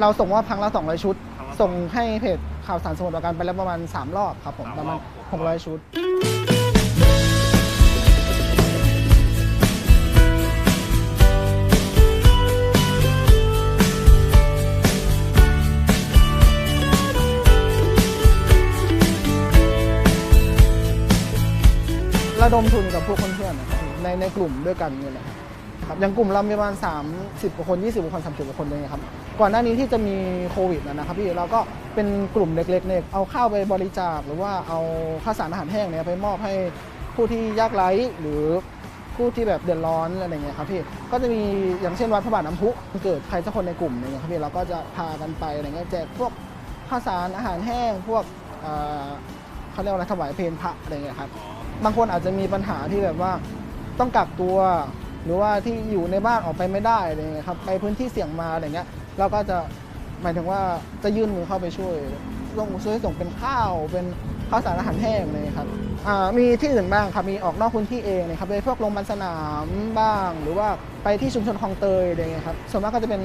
เราส่งว่าพังละ200 ชุดครั้งละส่งให้เพจข่าวสารสมุทรปราการไปแล้วประมาณ 3 รอบครับผมสามประมาณรอบ600 ชุด ระดมทุนกับพวกเพื่อนๆนะครับในในกลุ่มด้วยกันนี่แหละครับ อย่างกลุ่มเรามีประมาณ 30กว่าคน 20กว่าคน 30กว่าคนเลยครับ ก่อนหน้านี้ที่จะมีโควิดนะครับพี่เราก็เป็นกลุ่มเล็กๆเนี่ยเอาข้าวไปบริจาค หรือว่าเอาข้าวสารอาหารแห้งเนี่ยไปมอบให้ผู้ที่ยากไร้หรือผู้ที่แบบเดือดร้อนอะไรอย่างเงี้ยครับพี่ก็จะมีอย่างเช่นวัดพระบาทน้ำพุเกิดใครสักคนในกลุ่มเนี่ยครับพี่เราก็จะพากันไปอะไรเงี้ยแจกพวกข้าวสารอาหารแห้งพวกเขาเรียกว่าอะไรถวายเพลพระอะไรเงี้ยครับบางคนอาจจะมีปัญหาที่แบบว่าต้องกักตัว หรือว่าที่อยู่ในบ้านออกไปไม่ได้อะไรเงี้ยครับไปพื้นที่เสี่ยงมาอะไรเงี้ยเราก็จะหมายถึงว่าจะยื่นมือเข้าไปช่วยส่งช่วยส่งเป็นข้าวเป็นข้าวสารอาหารแห้งเลยครับมีที่อื่นบ้างครับมีออกนอกพื้นที่เองนะครับไปพวกโรงพยาบาลสนามบ้าง หรือว่าไปที่ชุมชนคลองเตยอะไรเงี้ยครับส่วนมากก็จะเป็น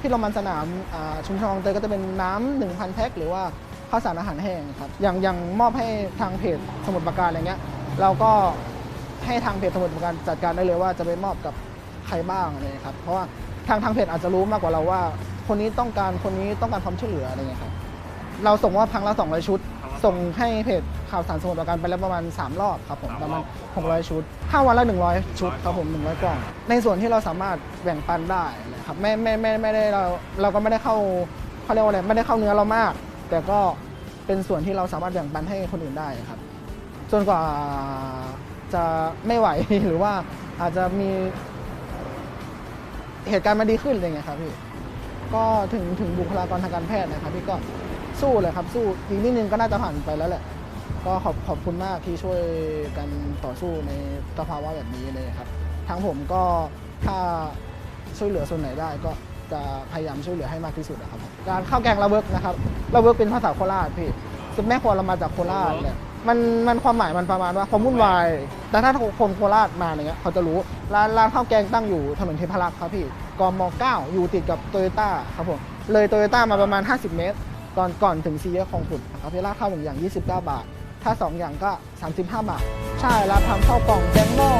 ที่โรงพยาบาลสนามชุมชนคลองเตยก็จะเป็นน้ำหนึ่งพันแพ็คหรือว่าข้าวสารอาหารแห้งครับอย่างอย่างมอบให้ทางเพจสมุดประการอะไรเงี้ยเราก็ ให้ทางเพจสมุดประการจัดการได้เลยว่าจะไปมอบกับใครบ้างอะไรอย่างเงี้ยครับ เพราะว่าทางทางเพจอาจจะรู้มากกว่าเราว่า คนนี้ต้องการคนนี้ต้องการความช่วยเหลืออะไรเงี้ยครับเราส่งว่าพังละ200ชุดครั้งละส่งให้เพจข่าวสารสมุดประการไปแล้วประมาณ 3 รอบครับผมสามประมาณรอบ600 ชุดถ้าวันละ 100 ชุดครับผม 100 กล่อง ในส่วนที่เราสามารถแบ่งปันได้นะครับไม่ไม่ไม่ไม่ได้เราเราก็ไม่ได้เข้าเขาเรียกว่าอะไรไม่ได้เข้าเนื้อเรามาก แต่ก็เป็นส่วนที่เราสามารถแบ่งปันให้คนอื่นได้ครับจนกว่า จะไม่ไหว หรือว่าอาจจะมีเหตุการณ์มันดีขึ้นอะไรเงี้ยครับพี่ก็ถึงถึงบุคลากรทางการแพทย์นะครับพี่ก็สู้เลยครับสู้อีกนิดนึงก็น่าจะผ่านไปแล้วแหละ ก็ขอบขอบคุณมากที่ช่วยกันต่อสู้ในสภาวะแบบนี้เลยครับทางผมก็ถ้าช่วยเหลือส่วนไหนได้ก็จะพยายามช่วยเหลือให้มากที่สุดนะครับ การข้าวแกงระเบิกนะครับระเบิกเป็นภาษาโคราชพี่ซึ่งแม่ครัวเรามาจากโคราชเนี่ย มันมันความหมายมันประมาณว่าความวุ่นวาย แต่ถ้าคนโคราชมาอย่างเงี้ยเขาจะรู้ร้านร้านข้าวแกงตั้งอยู่ถนนเทพารักษ์ครับพี่กม9อยู่ติดกับโตโยต้าครับผมเลยโตโยต้ามาประมาณ 50 เมตร ก่อนก่อนถึงซีแยกคลองขุดครับพี่ราคข้าวหนึ่งอย่าง 29 บาท ถ้า 2 อย่างก็ 35 บาท ใช่ร้านทำข้าวกล่องแกงหม้อ